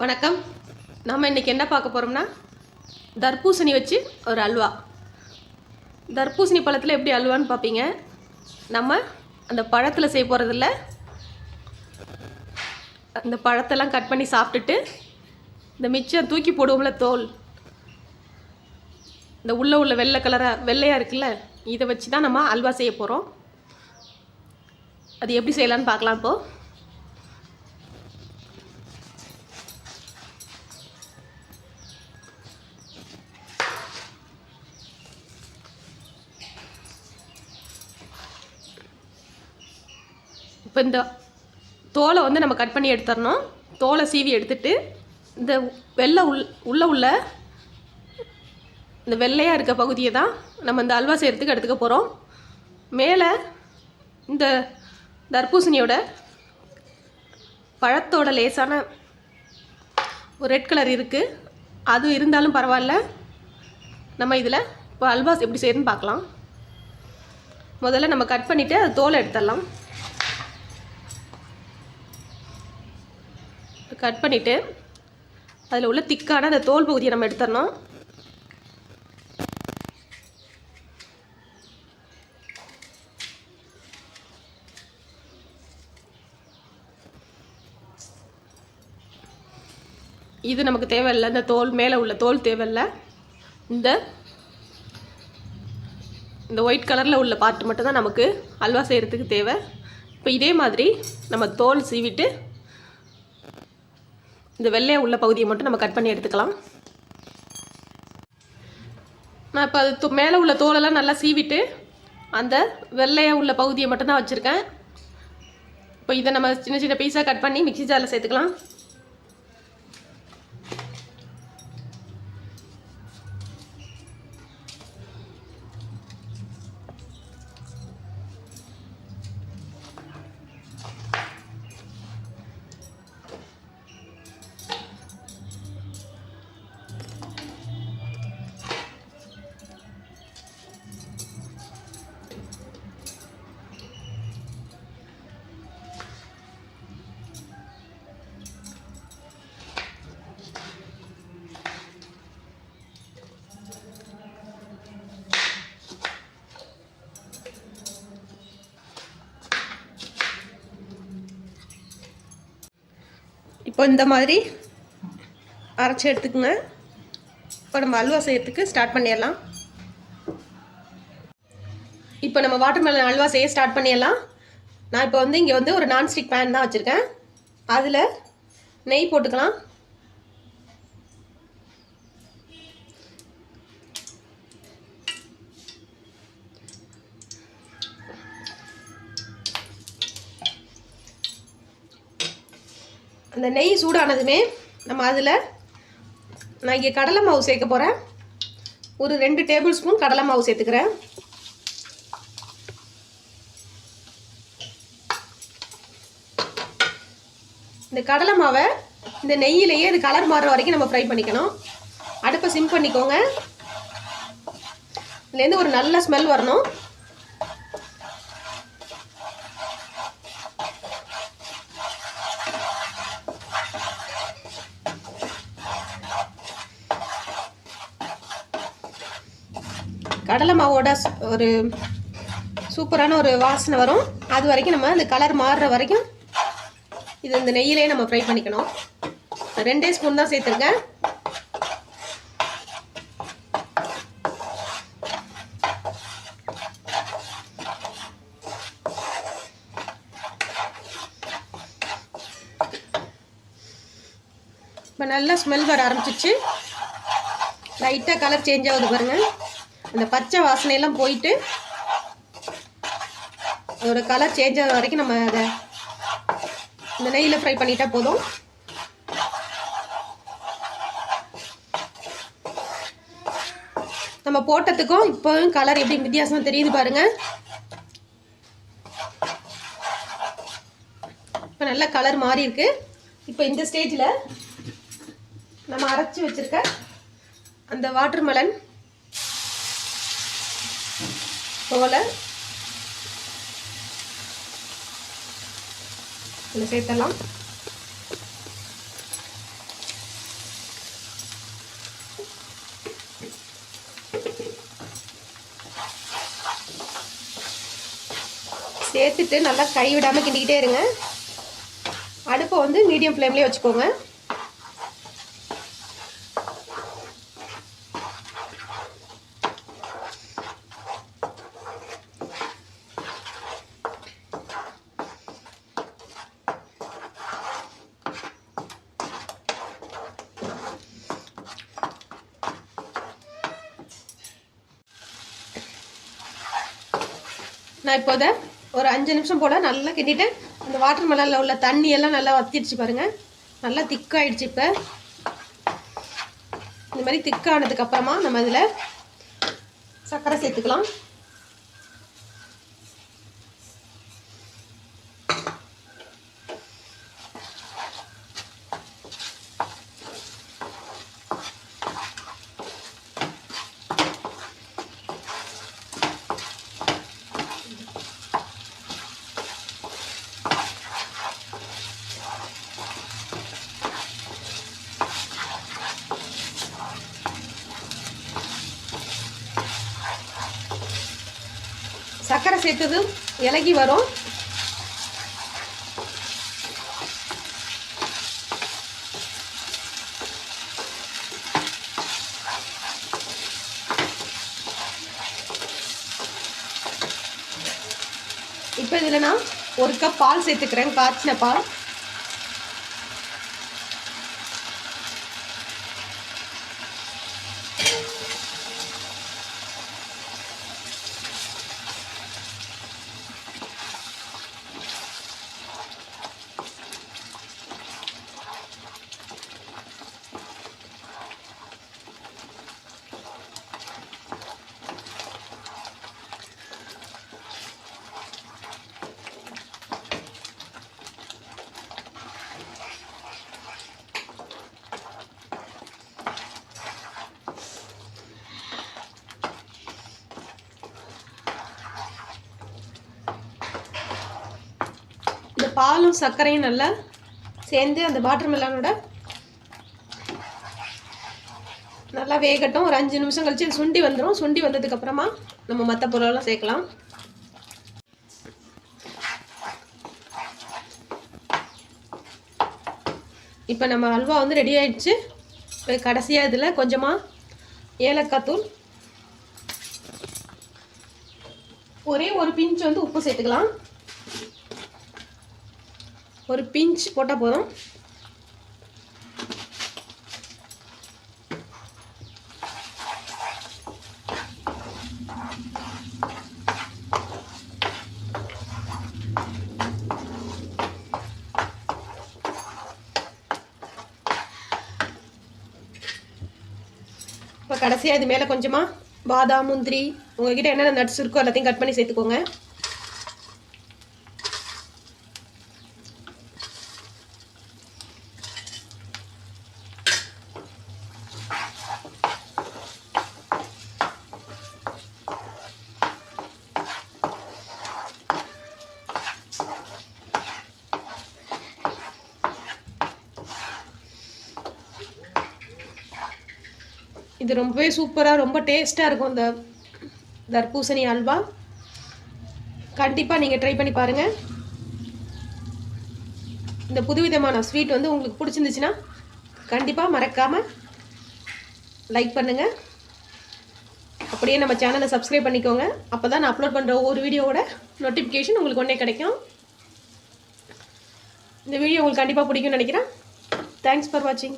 வணக்கம். நம்ம இன்றைக்கி என்ன பார்க்க போகிறோம்னா தர்பூசணி வச்சு ஒரு அல்வா. தர்பூசணி பழத்தில் எப்படி அல்வான்னு பார்ப்பீங்க. நம்ம அந்த பழத்தில் செய்ய போகிறதில்ல அந்த பழத்தெல்லாம் கட் பண்ணி சாப்பிட்டுட்டு இந்த மிச்சம் தூக்கி போடுவோம்ல தோல். இந்த உள்ள உள்ள வெள்ளை கலராக வெள்ளையாக இருக்குல்ல இதை வச்சு தான் நம்ம அல்வா செய்ய போகிறோம் அது எப்படி செய்யலான்னு பார்க்கலாம் இப்போது இப்போ இந்த தோலை வந்து நம்ம கட் பண்ணி எடுத்துடணும். தோலை சீவி எடுத்துட்டு இந்த வெள்ளை உள் உள்ள உள்ள இந்த வெள்ளையாக இருக்க பகுதியை தான் நம்ம இந்த அல்வா செய்கிறதுக்கு எடுத்துக்க போகிறோம் மேலே இந்த தர்பூசணியோட பழத்தோட லேசான ஒரு ரெட் கலர் இருக்குது அது இருந்தாலும் பரவாயில்ல. நம்ம இதில் இப்போ அல்வாஸ் எப்படி செய்யுதுன்னு பார்க்கலாம். முதல்ல நம்ம கட் பண்ணிவிட்டு அது தோலை எடுத்துடலாம். கட் பண்ணிவிட்டு அதில் உள்ள திக்கான அந்த தோல் பகுதியை நம்ம எடுத்துடணும். இது நமக்கு தேவையில்லை. இந்த தோல் மேலே உள்ள தோல் தேவையில்லை. இந்த இந்த ஒயிட் கலரில் உள்ள பார்ட் மட்டும்தான் நமக்கு அல்வா செய்கிறதுக்கு தேவை. இப்போ இதே மாதிரி நம்ம தோல் சீவிட்டு இந்த வெள்ளையை உள்ள பகுதியை மட்டும் நம்ம கட் பண்ணி எடுத்துக்கலாம். நான் இப்போ அது மேலே உள்ள தோலெல்லாம் நல்லா சீவிட்டு அந்த வெள்ளையாக உள்ள பகுதியை மட்டும்தான் வச்சுருக்கேன். இப்போ இதை நம்ம சின்ன சின்ன பீஸாக கட் பண்ணி மிக்ஸி ஜாரில் சேர்த்துக்கலாம். இப்போ இந்த மாதிரி அரைச்சி எடுத்துக்கோங்க. இப்போ நம்ம அல்வா செய்யறதுக்கு ஸ்டார்ட் பண்ணிடலாம். இப்போ நம்ம வாட்டர்மெலன் அல்வா செய்ய ஸ்டார்ட் பண்ணிடலாம். நான் இப்போ வந்து இங்கே வந்து ஒரு நான்ஸ்டிக் பேன் தான் வச்சுருக்கேன். அதில் நெய் போட்டுக்கலாம். அந்த நெய் சூடானதுமே நம்ம அதில் நான் இங்கே கடலை மாவு சேர்க்க போகிறேன் ஒரு ரெண்டு டேபிள் ஸ்பூன் கடலை மாவு சேர்த்துக்கிறேன். இந்த கடலை மாவை இந்த நெய்யிலேயே இது கலர் மாறுற வரைக்கும் நம்ம ஃப்ரை பண்ணிக்கணும். அடுப்பை சிம் பண்ணிக்கோங்க. இதுலேருந்து ஒரு நல்ல ஸ்மெல் வரணும். கடலை மாவோட ஒரு சூப்பரான ஒரு வாசனை வரும். அது வரைக்கும் நம்ம அந்த கலர் மாறுற வரைக்கும் இது இந்த நெய்யிலே நம்ம ஃப்ரை பண்ணிக்கணும். ரெண்டே ஸ்பூன் தான் சேர்த்துருக்கேன். இப்போ நல்லா ஸ்மெல் வர ஆரம்பிச்சிச்சு. லைட்டாக கலர் சேஞ்ச் ஆகுது பாருங்கள் அந்த பச்சை வாசனையெல்லாம் போயிட்டு அதோட கலர் சேஞ்ச் ஆகிற வரைக்கும் நம்ம அதை இந்த நெய்யில் ஃப்ரை பண்ணிட்டா போதும். நம்ம போட்டதுக்கும் இப்போவும் கலர் எப்படி வித்தியாசம் தெரியுது பாருங்கள் இப்போ நல்ல கலர் மாறி இருக்கு. இப்போ இந்த ஸ்டேஜில் நம்ம அரைச்சி வச்சுருக்க அந்த வாட்டர்மெலன் தோலை. இதில் சேர்த்தலாம் சேர்த்துட்டு நல்லா கை விடாமல் கிண்டிக்கிட்டே இருங்க. அடுப்பை வந்து மீடியம் ஃப்ளேம்லேயே வச்சுக்கோங்க. நான் இப்போதை ஒரு அஞ்சு நிமிஷம் போல் நல்லா கிண்டிட்டு அந்த வாட்டர் மெலனில் உள்ள தண்ணி எல்லாம் நல்லா வத்திடுச்சு பாருங்கள் நல்லா திக்காயிடுச்சு இப்போ. இந்த மாதிரி திக்கானதுக்கப்புறமா நம்ம இதில் சர்க்கரை சேர்த்துக்கலாம். சர்க்கரை சேர்த்ததும் இலகி வரும். இப்போ இதில் நான் ஒரு கப் பால் சேர்த்துக்கிறேன். காய்ச்சின பால். பாலும் சர்க்கரையும் நல்லா சேர்ந்து அந்த வாட்டர் நல்லா வேகட்டும். ஒரு அஞ்சு நிமிஷம் கழிச்சு அது சுண்டி வந்துடும் சுண்டி வந்ததுக்கப்புறமா நம்ம மற்ற பொருளெல்லாம் சேர்க்கலாம். இப்போ நம்ம அல்வா வந்து ரெடி ஆயிடுச்சு. இப்போ கடைசியாக இதில் கொஞ்சமாக ஏலக்காய் தூள். ஒரே ஒரு பிஞ்ச் வந்து உப்பு சேர்த்துக்கலாம். ஒரு பிஞ்ச் போட்டால் போதும். இப்போ கடைசியாக இது மேலே கொஞ்சமாக பாதாம் முந்திரி உங்ககிட்ட என்னென்ன நட்ஸ் இருக்கோ எல்லாத்தையும் கட் பண்ணி சேர்த்துக்கோங்க. இது ரொம்பவே சூப்பராக ரொம்ப டேஸ்ட்டாக இருக்கும் இந்த தர்பூசணி அல்வா. கண்டிப்பாக நீங்கள் ட்ரை பண்ணி பாருங்கள் இந்த புதுவிதமான ஸ்வீட் வந்து உங்களுக்கு பிடிச்சிருந்துச்சுன்னா கண்டிப்பாக மறக்காமல் லைக் பண்ணுங்கள் அப்படியே நம்ம சேனலை சப்ஸ்கிரைப் பண்ணிக்கோங்க. அப்போ தான் நான் அப்லோட் பண்ணுற ஒவ்வொரு வீடியோவோட நோட்டிஃபிகேஷன் உங்களுக்கு ஒன்றே கிடைக்கும். இந்த வீடியோ உங்களுக்கு கண்டிப்பாக பிடிக்கும்னு நினைக்கிறேன். தேங்க்ஸ் ஃபார் வாட்சிங்